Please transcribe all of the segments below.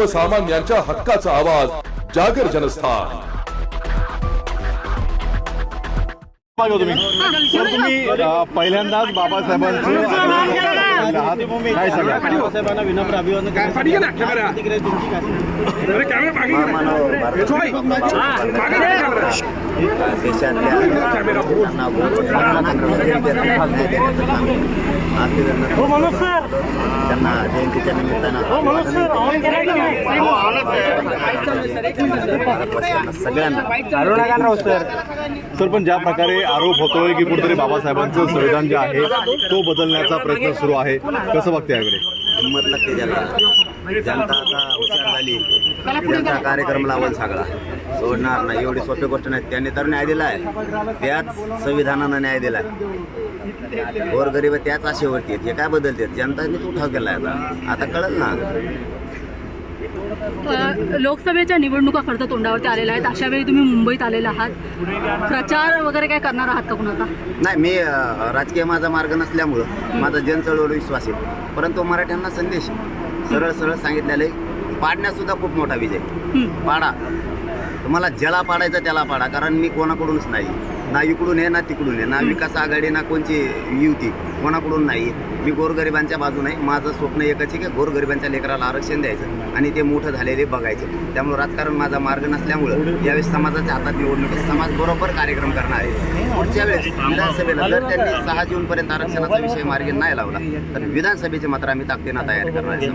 सर्वसामान्यांच्या हक्काचा आवाज जागर जनस्थान. मागे तुम्ही पहिल्यांदाच बाबासाहेबांचं आहात. काय सांगा बाबासाहेबांना विनम्र अभिवादन करण्यासाठी प्रतिक्रिया तुमची काय? त्यांना जयंतीच्या निमित्तानं सगळ्यांना. सर. पण ज्या प्रकारे आरोप होतोय की कुठेतरी बाबासाहेबांचं संविधान जे आहे तो बदलण्याचा प्रयत्न सुरू आहे. कसं बघते याकडे? हिंमत लागते ज्याला जनता आता हुशार झाली. जनता कार्यक्रम लावल सगळा. सोडणार नाही. एवढी सोपी गोष्ट नाही. त्यांनी तर न्याय दिलाय. त्याच संविधानानं न्याय दिलाय. गोरगरीब त्याच आशेवरती आहेत. हे काय बदलते? जनताने उठाव केलाय आता. आता कळल ना. लोकसभेच्या निवडणुका खरं तर तोंडावरती आलेल्या आहेत. अशा वेळी तुम्ही मुंबईत आलेला आहात. प्रचार वगैरे काय करणार आहात का कुणाचा? नाही मी राजकीय माझा मार्ग नसल्यामुळं माझा जनचळवळ विश्वास आहे. परंतु मराठ्यांना संदेश आहे. सरळ सरळ सांगितलेलं आहे पाडण्यात सुद्धा खूप मोठा विजय. पाडा. तुम्हाला ज्याला पाडायचं त्याला पाडा कारण मी कोणाकडूनच नाही. ना इकडून आहे ना तिकडून आहे. ना विकास आघाडी ना कोणची युती कोणाकडून नाही. मी गोरगरिबांच्या बाजून आहे माझं स्वप्न एकच आहे की गोरगरिबांच्या लेकराला आरक्षण द्यायचं आणि ते मोठं झालेले बघायचे. त्यामुळे राजकारण माझा मार्ग नसल्यामुळं यावेळेस समाजाच्या हातात निवडणूक समाज बरोबर कार्यक्रम करणार आहे. पुढच्या वेळेस विधानसभेला जर त्यांनी सहा जूनपर्यंत आरक्षणाचा विषय मार्गी नाही लावला तर विधानसभेचे मात्र आम्ही ताकदीनं तयार करणार आहे.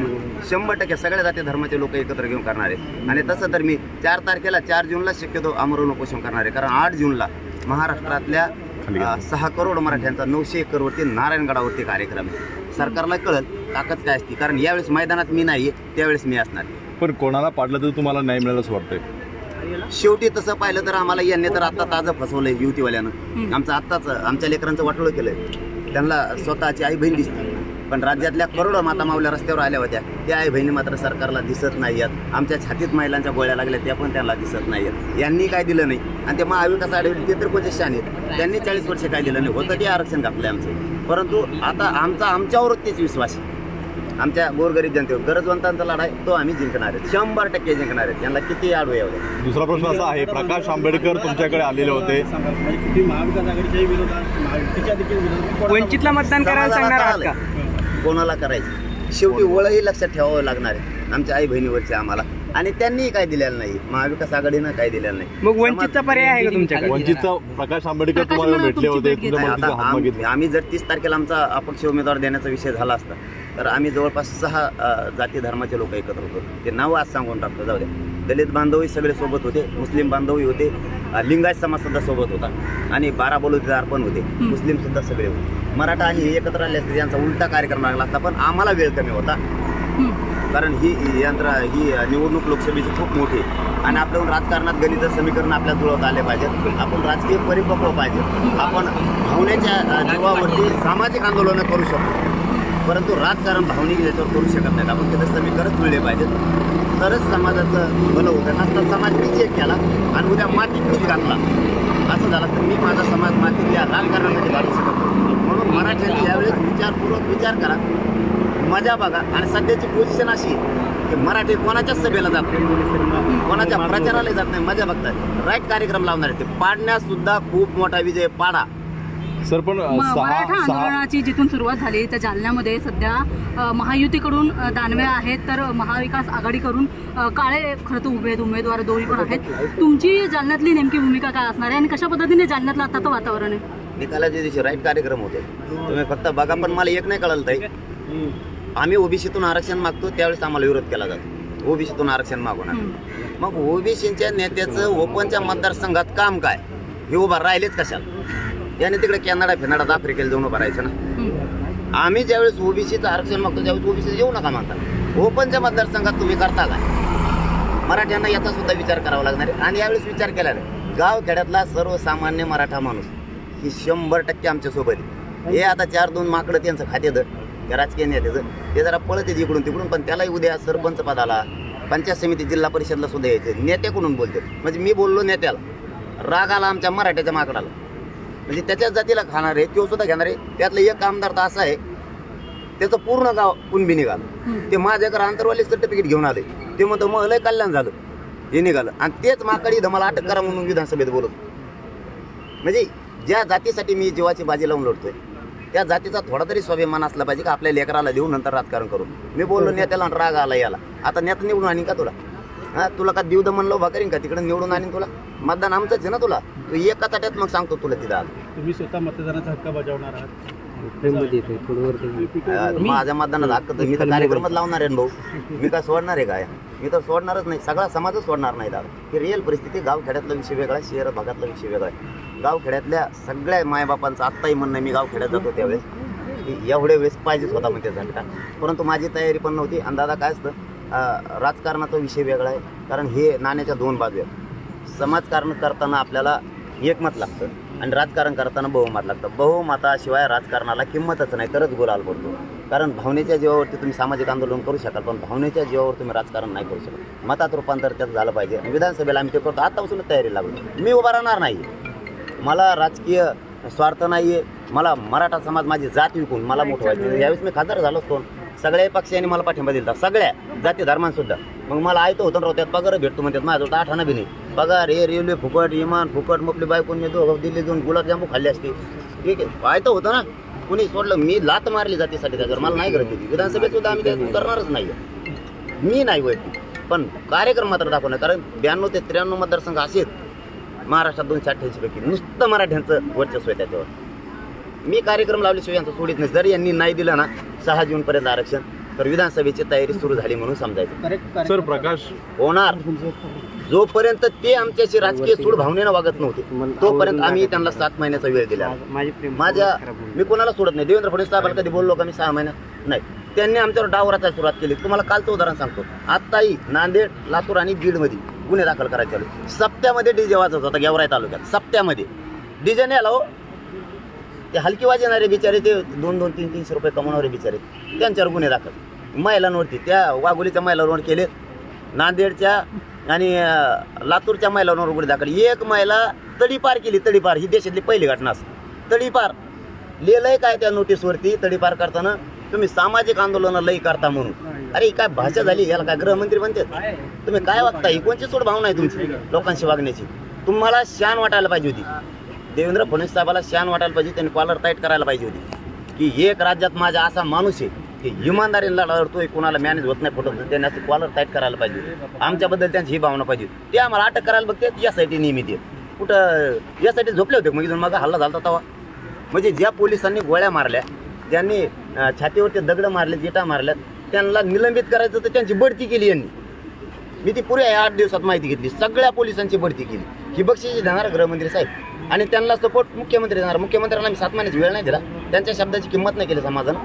शंभर टक्के सगळ्या जाती धर्माचे लोक एकत्र घेऊन करणार आहे. आणि तसं तर मी चार तारखेला चार जूनला शक्यतो आमरण उपोषण करणार आहे. कारण आठ जूनला महाराष्ट्रातल्या अ, सहा करोड मराठ्यांचा नऊशे एकरवरती नारायणगडावरती कार्यक्रम आहे. सरकारला कळल ताकद काय असते कारण यावेळेस मैदानात मी नाही त्यावेळेस मी असणार. पण कोणाला पाडलं तर तुम्हाला न्याय मिळेल असं वाटतंय. शेवटी तसं पाहिलं तर आम्हाला यांनी तर आता ताजं फसवलंय युतीवाल्यानं. आमचं आत्ताच आमच्या लेकरांचं वाटोळं केलंय. त्यांना स्वतःची आई बहीण दिसते. पण राज्यातल्या करोडो माता मावल्या रस्त्यावर आल्या होत्या. त्या आई बहिणी मात्र सरकारला दिसत नाही आहेत. आमच्या छातीत महिलांच्या गोळ्या लागल्या त्या पण त्यांना दिसत नाही आहेत. यांनी काय दिलं नाही? आणि ते महाविकास आघाडी ते तर कोणते शान आहेत? त्यांनी चाळीस वर्ष काय दिलं नाही? होतं ते आरक्षण घातलंय आमचं. परंतु आता आमचा आमच्यावरच तेच विश्वास आहे. आमच्या गोरगरीब जनतेवर गरजवंतांचा लढा आहे तो आम्ही जिंकणार आहे शंभर टक्के जिंकणार आहेत. त्यांना किती आडू यावं? दुसरा प्रश्न असा आहे प्रकाश आंबेडकर तुमच्याकडे आलेले होते. म्हणजे वंचितला मतदान करायला सांगणार आहात का? कोणाला करायचं? शेवटी ओळही लक्षात ठेवावं लागणार आहे. आमच्या आई बहिणीवरचे आम्हाला. आणि त्यांनी काय दिलेलं नाही. महाविकास आघाडीनं काय दिलेलं नाही. मग वंचितचा पर्याय आहे का तुमच्याकडे? वंचितचा प्रकाश आंबेडकर तुम्हाला भेटले होते आम्ही जर तीस तारखेला आमचा अपक्ष उमेदवार देण्याचा विषय झाला असता तर आम्ही जवळपास सहा जाती धर्माचे लोक एकत्र होतो. ते नाव आज सांगून टाकतो. जाऊ द्या दलित बांधवही सगळे सोबत होते मुस्लिम बांधवही होते. लिंगायत समाज सुद्धा सोबत होता. आणि बारा बलुतेदार पण होते. मुस्लिम सुद्धा सगळे होते. मराठा आणि एकत्र आले असते यांचा उलटा कार्यक्रम लागला असता पण आम्हाला वेळ कमी होता. कारण ही यंत्र ही निवडणूक लोकसभेची खूप मोठी. आणि आपल्याकडून राजकारणात गणित समीकरण आपल्या जुळवत आले पाहिजेत. आपण राजकीय परिपक्व पाहिजे आपण भावनेच्या जीवावरती सामाजिक आंदोलनं करू शकतो. परंतु राजकारण भावनिक याच्यावर करू शकत नाहीत. आपण मी समीकरण जुळले पाहिजेत. तरच समाजाचं भलं होतं. नसता समाज मी चेक केला आणि उद्या मातीत मीच घातला. असं झालं तर मी माझा समाज मातीत या राजकारणासाठी घालू शकत म्हणून मराठ्यांनी यावेळेस विचारपूर्वक विचार करा. मजा बघा. आणि सध्याची पोझिशन अशी की मराठी कोणाच्याच सभेला जात नाही. कोणाच्या प्रचाराला जात नाही. मजा बघतात राईट कार्यक्रम लावणार आहे ते. पाडण्यासुद्धा खूप मोठा विजय पाडा. सर पण मराठा सहा आंदोलनाची जिथून सुरुवात झाली त्या जालन्यामध्ये सध्या महायुतीकडून दानवे आहेत तर महाविकास आघाडीकडून काळे खरं तर उभे आहेत उमेदवार दोन्ही पण आहेत. तुमची जालन्यातली नेमकी भूमिका काय असणार आहे आणि कशा पद्धतीने जालन्यातलं आताचं वातावरण आहे? निकालाच्या दिवशी राईट कार्यक्रम होते. तुम्ही फक्त बघा पण मला एक नाही कळलं ताई. आम्ही ओबीसीतून आरक्षण मागतो त्यावेळेस आम्हाला विरोध केला जातो. ओबीसीतून आरक्षण मागवणार मग ओबीसीच्या नेत्याचं ओपनच्या मतदारसंघात काम काय? हे उभा राहिलेच कशाला? याने तिकडे कॅनडा फिनाडात आफ्रिकेला जाऊन भरायचं ना. आम्ही ज्यावेळेस ओबीसीचं आरक्षण मागतो त्यावेळेस ओबीसी येऊ नका म्हणता ओपनच्या मतदारसंघात तुम्ही करता काय? मराठ्यांना याचा सुद्धा विचार करावा लागणार आहे. आणि यावेळेस विचार केला गाव खेड्यातला सर्वसामान्य मराठा माणूस ही शंभर टक्के आमच्यासोबत आहे. हे आता चार दोन माकडं त्यांचं खात्याचं त्या राजकीय नेत्याचं. ते जरा पळत येते इकडून तिकडून पण त्यालाही उद्या सरपंच पदाला पंचायत समिती जिल्हा परिषदला सुद्धा यायचं नेत्याकडून बोलते म्हणजे मी बोललो नेत्याला. राग आला आमच्या मराठ्याच्या माकडाला. म्हणजे त्याच्याच जातीला खाणार आहे तो सुद्धा घेणार. आहे त्यातलं एक आमदार तर असा आहे त्याचं पूर्ण गाव कुणबी निघालं. ते माझ्याकडे आंतरवाली सर्टिफिकेट घेऊन आले. ते म्हणतो मग लय कल्याण झालं. हे निघालं. आणि तेच माकडे इथं मला अटक करा म्हणून विधानसभेत बोलत म्हणजे ज्या जातीसाठी मी जीवाची बाजी लावून लढतोय त्या जातीचा थोडा तरी स्वाभिमान असला पाहिजे का आपल्या लेकराला देऊ नंतर राजकारण करू मी बोललो नेत्याला राग आला याला. आता नेता निवडून आणीन का तुला? हा तुला का देऊ म्हणलं उभा करीन का? तिकडे निवडून आणीन तुला. मतदान आमचंच आहे ना तुला. एका ताट्यात मग सांगतो तुला तिथं आलं. तुम्ही स्वतः मतदानाचा हक्क बजावणार आहात. अं, माझ्या मतदानाचा हक्क तर मी तर कार्यक्रमात लावणार आहे ना भाऊ. मी काय सोडणार आहे काय? मी तर सोडणारच नाही. सगळा समाजच सोडणार नाही दादा. ही रिअल परिस्थिती गावखेड्यातला विषय वेगळा आहे शहर भागातला विषय वेगळा आहे. गावखेड्यातल्या सगळ्या मायबापांचं आत्ताही म्हणणं मी गावखेड्यात जातो त्यावेळेस की एवढे वेळेस पाहिजेच होता म्हणजे झाला परंतु माझी तयारी पण नव्हती. आणि दादा काय असतं अं, राजकारणाचा विषय वेगळा आहे. कारण हे नाण्याच्या दोन बाजू आहेत. समाजकारण करताना आपल्याला एकमत लागतं. आणि राजकारण करताना बहुमत लागतं. बहुमताशिवाय राजकारणाला किंमतच नाही. तरच गुलाल पडतो. कारण भावनेच्या जीवावरती तुम्ही सामाजिक आंदोलन करू शकाल पण भावनेच्या जीवावर तुम्ही राजकारण नाही करू शकत. मतात रूपांतर त्याचं झालं पाहिजे. आणि विधानसभेला आम्ही ते करतो. आतापासूनच तयारी लागलो मी उभा राहणार नाही. मला राजकीय स्वार्थ नाही आहे मला मराठा समाज माझी जात विकून मला मोठं व्हायचं. यावेळेस मी खासदार झालो असतो. सगळ्या पक्षांनी मला पाठिंबा दिला सगळ्या जाती धर्मांसुद्धा. मग मला ऐकतो होतं त्यात पगार भेटतो म्हणतात. माझ्याजवळ आठ आणा बी नाही. पगार हे रेल्वे फुकट विमान फुकट मपली बायकून मी दोघं दिल्ली जाऊन गुलाबजामू खाल्ले असते. ठीक आहे. ऐकतो होतं ना. कुणी सोडलं मी लात मारली जातीसाठी त्याच्यावर. मला नाही करत होती. विधानसभेत सुद्धा आम्ही ते करणारच नाही मी नाही वैयक्तिक. पण कार्यक्रम मात्र दाखवणार कारण ब्याण्णव ते त्र्याण्णव मतदारसंघ असे आहेत महाराष्ट्रात दोनशे अठ्ठ्याऐंशी पैकी. नुसतं मराठ्यांचं वर्चस्व आहे त्याच्यावर. मी कार्यक्रम लावल्याशिवाय यांचं सोडित नाही. जर यांनी नाही दिलं ना सहा जूनपर्यंत आरक्षण तर विधानसभेची तयारी सुरू झाली म्हणून समजायचं. सर प्रकाश. होणार. जोपर्यंत ते आमच्याशी राजकीय सूड भावनेनं वागत नव्हते तोपर्यंत आम्ही त्यांना सात महिन्याचा वेळ दिला. माझ्या मी कोणाला सोडत नाही. देवेंद्र फडणवीस साहेबांना कधी बोललो का मी सहा महिन्यात नाही. त्यांनी आमच्यावर डाव रचायला सुरुवात केली. तुम्हाला कालचं उदाहरण सांगतो. आत्ताही नांदेड लातूर आणि बीडमध्ये गुन्हे दाखल करायचे चालू सप्त्यामध्ये डीजे वाजत होता गेवराई तालुक्यात. सप्त्यामध्ये. डीजे नाही आला हो. ते हलकी वाजवणारे बिचारे ते दोन दोन तीन तीनशे रुपये कमवणारे बिचारे त्यांच्यावर गुन्हे दाखल. महिलांवरती त्या वाघोलीच्या महिलांवर केले. नांदेडच्या आणि लातूरच्या महिलांवर गुन्हे दाखल. एक महिला तडीपार केली तडीपार. ही देशातली पहिली घटना असते. तडीपार. लिहिलंय काय त्या नोटीसवरती? तडीपार करताना तुम्ही सामाजिक आंदोलन लई करता म्हणून. अरे काय भाषा झाली? याला काय गृहमंत्री म्हणते तुम्ही काय वागता ही कोणची सोड भावना आहे तुमची लोकांशी वागण्याची? तुम्हाला शान वाटायला पाहिजे होती. देवेंद्र फडणवीस साहेबाला शान वाटायला पाहिजे त्यांनी कॉलर टाईट करायला पाहिजे होती. की एक राज्यात माझा असा माणूस आहे की इमानदारीला लढतोय कोणाला मॅनेज होत नाही फोटो त्यांनी असं कॉलर टाईट करायला पाहिजे. आमच्याबद्दल त्यांची ही भावना पाहिजे ते आम्हाला अटक करायला बघते यासाठी नियमित आहेत कुठं यासाठी झोपले होते मग इथून मग हल्ला झाला तेव्हा. म्हणजे ज्या पोलिसांनी गोळ्या मारल्या ज्यांनी छातीवरचे छातीवरती दगड मारले जिटा मारल्या त्यांना निलंबित करायचं तर त्यांची बढती केली यांनी. मी ती पुऱ्या आठ दिवसात माहिती घेतली. सगळ्या पोलिसांची बढती केली. ही बक्षीस देणार गृहमंत्री साहेब. आणि त्यांना सपोर्ट मुख्यमंत्री देणार. मुख्यमंत्र्यांना मी सात महिन्याची वेळ नाही दिला. त्यांच्या शब्दाची किंमत नाही केली समाजानं.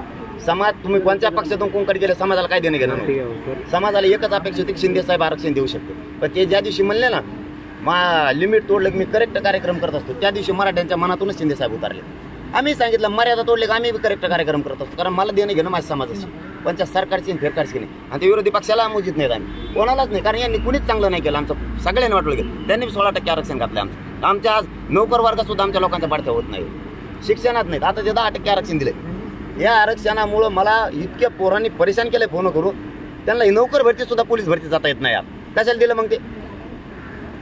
समाज तुम्ही कोणत्या पक्षातून कोणकडे गेले समाजाला काय देणं घेणं नव्हतं. समाजाला एकच अपेक्षा होती शिंदे साहेब आरक्षण देऊ शकते पण ते ज्या दिवशी म्हणले ना मा लिमिट तोडलं की मी करेक्ट कार्यक्रम करत असतो त्या दिवशी मराठ्यांच्या मनातूनच शिंदे साहेब उतारले. आम्ही सांगितलं मर्यादा तोडले की आम्ही करेक्ट कार्यक्रम करत असतो कारण मला देणं घेणं माझ्या समाजाशी. पण त्या सरकारची फेरकारची नाही. आणि ते विरोधी पक्षाला मोजित नाहीत आम्ही. कोणालाच नाही कारण यांनी कुणीच चांगलं नाही केलं. आमचं सगळ्यांनी वाटलं गेलं त्यांनी सोळा टक्के आरक्षण घातलं आमचं. आमच्या आज नोकर वर्गात सुद्धा आमच्या लोकांच्या पाडत्या होत नाही. शिक्षणात नाहीत. आता ते दहा टक्के आरक्षण दिले या आरक्षणामुळं मला इतक्या पोरांनी परेशान केलंय फोन करून. त्यांना नोकर भरती सुद्धा पोलीस भरती जाता येत नाही यार कशाला दिलं मग ते?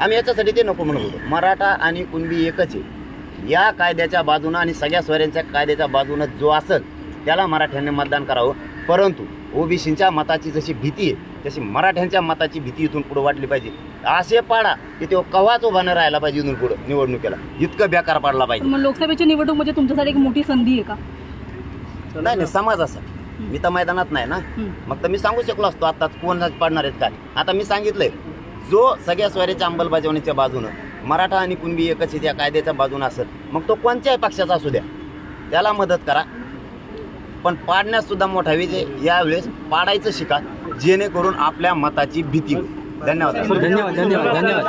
आम्ही याच्यासाठी ते नको म्हणत होतो. मराठा आणि कुणबी एकच आहे. या कायद्याच्या बाजूनं आणि सगळ्या स्वऱ्यांच्या कायद्याच्या बाजूनं जो असेल त्याला मराठ्यांनी मतदान करावं. परंतु ओबीसींच्या मताची जशी भीती आहे तशी मराठ्यांच्या मताची भीती इथून पुढे वाटली पाहिजे. असे पाडा की तो कवाच उभा राहायला पाहिजे इथून पुढे निवडणुकीला. इतकं बेकार पाडला पाहिजे. मग लोकसभेची निवडणूक म्हणजे तुमच्यासाठी एक मोठी संधी आहे का? नाही नाही समाज असा मी तर मैदानात नाही ना. मग तर मी सांगू शकलो असतो आता कोण पाडणार आहेत काय? आता मी सांगितलंय जो सगळ्या स्वऱ्याच्या अंमलबजावणीच्या बाजूनं मराठा आणि कुणबी एकच त्या कायद्याच्या बाजूनं असेल मग तो कोणत्याही पक्षाचा असू द्या. त्याला मदत करा. पण पाडण्यास सुद्धा मोठा विजय यावेळेस पाडायचं शिका जेणेकरून आपल्या मताची भीती होईल. धन्यवाद धन्यवाद धन्यवाद.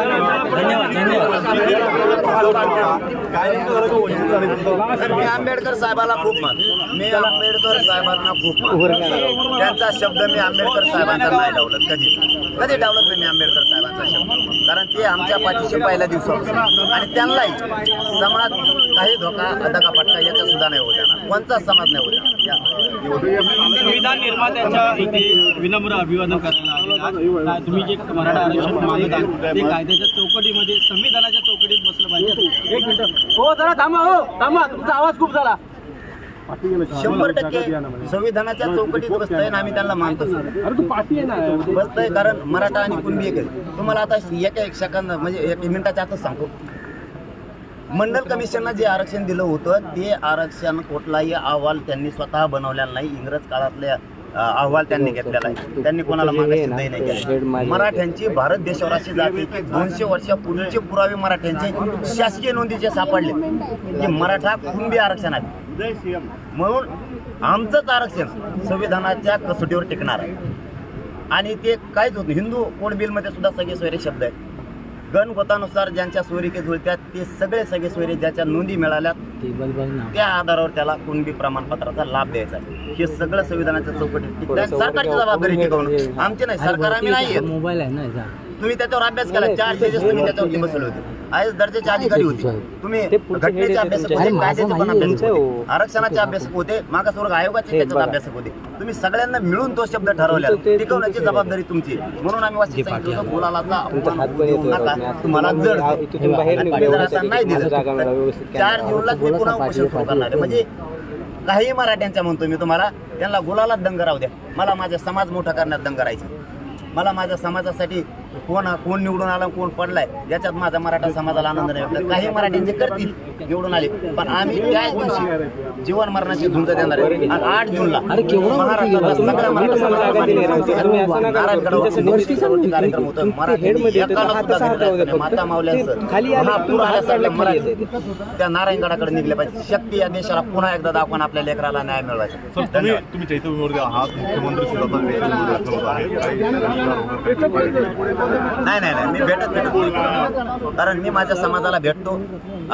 धन्यवाद धन्यवाद. मी आंबेडकर साहेबाला खूप मान. मी आंबेडकर साहेबांना खूप मान. त्यांचा शब्द मी आंबेडकर साहेबांचा नाही लावलं कधीच. कधी डावलत नाही मी आंबेडकर साहेबांचा शब्द? कारण ते आमच्या पाठीशी पहिल्या दिवसापासून आणि त्यांनाही समाज काही धोका धक्कापटका याचा सुद्धा नाही होत्या जाणार कोणताच समाज नाही होत्या या- संविधान निर्मात्याच्या इथे विनम्र अभिवादन करायला तुम्ही जे मराठा आरक्षण मागत आहात ते कायद्याच्या चौकटीमध्ये संविधानाच्या चौकटीत बसलं पाहिजे. एक मिनिट. हो जरा थांबा हो. थांबा. तुमचा आवाज खूप झाला. शंभर टक्के संविधानाच्या चौकटीत बसतंय आणि आम्ही त्यांना मानतो ना. बसतंय कारण मराठा आणि कुणबी एक. तुम्हाला आता एका एक सेकंद म्हणजे एक मिनिटाच्या आतच सांगतो. मंडल कमिशननं जे आरक्षण दिलं होतं ते आरक्षण कुठलाही अहवाल त्यांनी स्वतः बनवलेला नाही. इंग्रज काळातले अ, अहवाल त्यांनी घेतलेला आहे. त्यांनी कोणाला नाही मराठ्यांची भारत देशावर अशी जाते की दोनशे वर्षापूर्वीचे पुरावे मराठ्यांचे शासकीय नोंदीचे सापडले. की मराठा कुणबी आरक्षण आहे. म्हणून आमचंच आरक्षण संविधानाच्या कसोटीवर टिकणार आहे. आणि ते काहीच होत नाही. हिंदू कोड बिलमध्ये सुद्धा सगळे सोयरे शब्द आहेत. गणगोतानुसार ज्यांच्या सोयरिके जुळत्यात ते सगळे सगळे सोयरे ज्याच्या नोंदी मिळाल्या त्या आधारावर त्याला कुणबी प्रमाणपत्राचा लाभ द्यायचा. हे सगळं संविधानाच्या चौकटीत सरकारची जबाबदारी टिकवणं आमची नाही सरकार आम्ही नाही आहेत. मोबाईल आहे ना याचा. तुम्ही त्याच्यावर अभ्यास केला. चार पेजेस तुम्ही त्याच्यावरती बसवले होते. आय दर्जाचे अधिकारी होते. तुम्ही घटनेचे अभ्यासक होते कायद्याचे पण अभ्यासक होते आरक्षणाचे अभ्यासक होते मागासवर्ग आयोगाचे त्याच्यात अभ्यासक होते. तुम्ही सगळ्यांना मिळून तो शब्द ठरवला टिकवण्याची जबाबदारी तुमची. म्हणून आम्ही सांगितलं नका. तुम्हाला जड. नाही दिलं. चार जूनला मी पुन्हा उपोषण सुरू करणार म्हणजे काही मराठ्यांच्या म्हणतो मी तुम्हाला त्यांना गुलालात दंग राहू द्या. मला माझा समाज मोठा करण्यात दंग राहायचा. मला माझ्या समाजासाठी कोण कोण निवडून आला कोण पडलाय याच्यात माझा मराठा समाजाला आनंद नाही वाटत काही मराठ्यांचे करतील निवडून आले पण आम्ही त्याच दिवशी जीवन मरणाची झुंज देणार आहे. आणि आठ जूनला सगळ्या मराठा समाजाला कार्यक्रम होतो मराठी एकाला सुद्धा. माता मावल्यांचं. महापूर आल्यासारखं मराठी त्या नारायणगडाकडे निघले पाहिजे. शक्ती या देशाला पुन्हा एकदा दाखवून आपल्या लेकराला न्याय मिळवायचा. तुम्ही आहात. मुख्यमंत्री सुद्धा नाही नाही नाही मी भेटत भेटत नाही. कारण मी माझ्या समाजाला भेटतो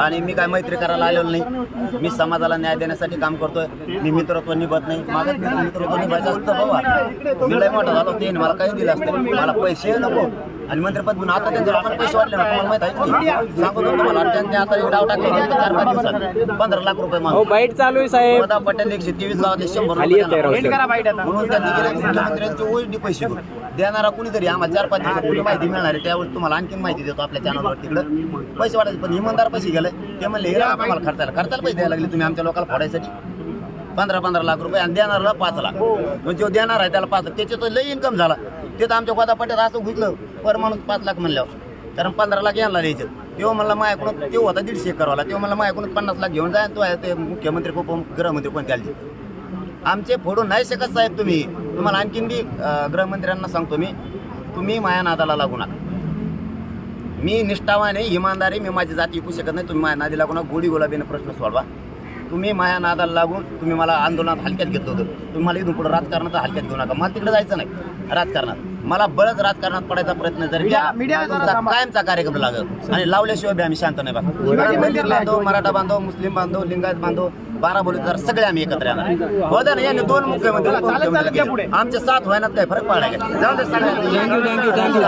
आणि मी काय मैत्री करायला आलेलो नाही. मी समाजाला न्याय देण्यासाठी काम करतोय. मी मित्रत्व निभत नाही. माझं मित्रत्व निभायचं असतं बाबा. मी लय मोठा झालो ते मला काही दिलं असतं. मला पैसे नको. आणि मंत्रिपद घेऊन आता त्यांचे लोकांना पैसे वाढले ना तुम्हाला माहीत आहे की? सांगतो तुम्हाला त्यांनी आता एक डाव टाकले चार पाच दिवसात. पंधरा लाख रुपये मागून. बाईट चालू आहे साहेब. प्रताप पटेल एकशे तेवीस गावातले शंभर म्हणून त्यांनी गेले मुख्यमंत्र्यांची पैसे. देणारा कुणीतरी आम्हाला चार पाच दिवसात कुणी माहिती मिळणार आहे त्यावेळेस तुम्हाला आणखीन माहिती देतो आपल्या चॅनलवर तिकडं पैसे वाटायचे पण इमानदार पैसे गेले. ते म्हणले हे आम्हाला खर्चाला. खर्चाला पैसे द्यायला लागले तुम्ही आमच्या लोकांना फोडायसाठी. पंधरा पंधरा लाख रुपये आणि देणाऱ्याला पाच लाख. म्हणजे जो देणार आहे त्याला पाच लाख. त्याचे तर लई इन्कम झाला. ते तर आमच्या गोदा पटेल असं घुसलं पर माणूस पाच लाख म्हणल्यावर. कारण पंधरा लाख यांना द्यायचं. तेव्हा म्हणला माझ्याकडून तेव्हा होता दीडशे एकरवाला तेव्हा मला माझ्याकडून पन्नास लाख घेऊन जाय तो आहे ते मुख्यमंत्री उपगृहमंत्री पण आले? आमचे फोडून नाही शकत साहेब तुम्ही. तुम्हाला आणखीन बी गृहमंत्र्यांना सांगतो मी. तुम्ही माया नादाला लागू नका. मी निष्ठावाने इमानदारी मी माझी जाती विकू शकत नाही. तुम्ही माझ्या नादी लागू नका. गोडी गुलाबीने प्रश्न सोडवा. तुम्ही माया नादाला लागून तुम्ही मला आंदोलनात हलक्यात घेतलं होतं. तुम्ही मला इथून पुढे राजकारणात हलक्यात घेऊ नका. मला तिकडे जायचं नाही. राजकारणात. मला बळच राजकारणात पडायचा प्रयत्न जर कायमचा कार्यक्रम लागेल. आणि लावल्याशिवाय आम्ही शांत नाही बघा मराठा बांधव मुस्लिम बांधव लिंगायत बांधव बारा बोलीदार सगळे आम्ही एकत्र येणार हो ना यांनी दोन मुख्यमंत्री. आमचे सात व्हायनात काय फरक पडला? जाऊ दे सगळ्यांना. Thank you thank you thank you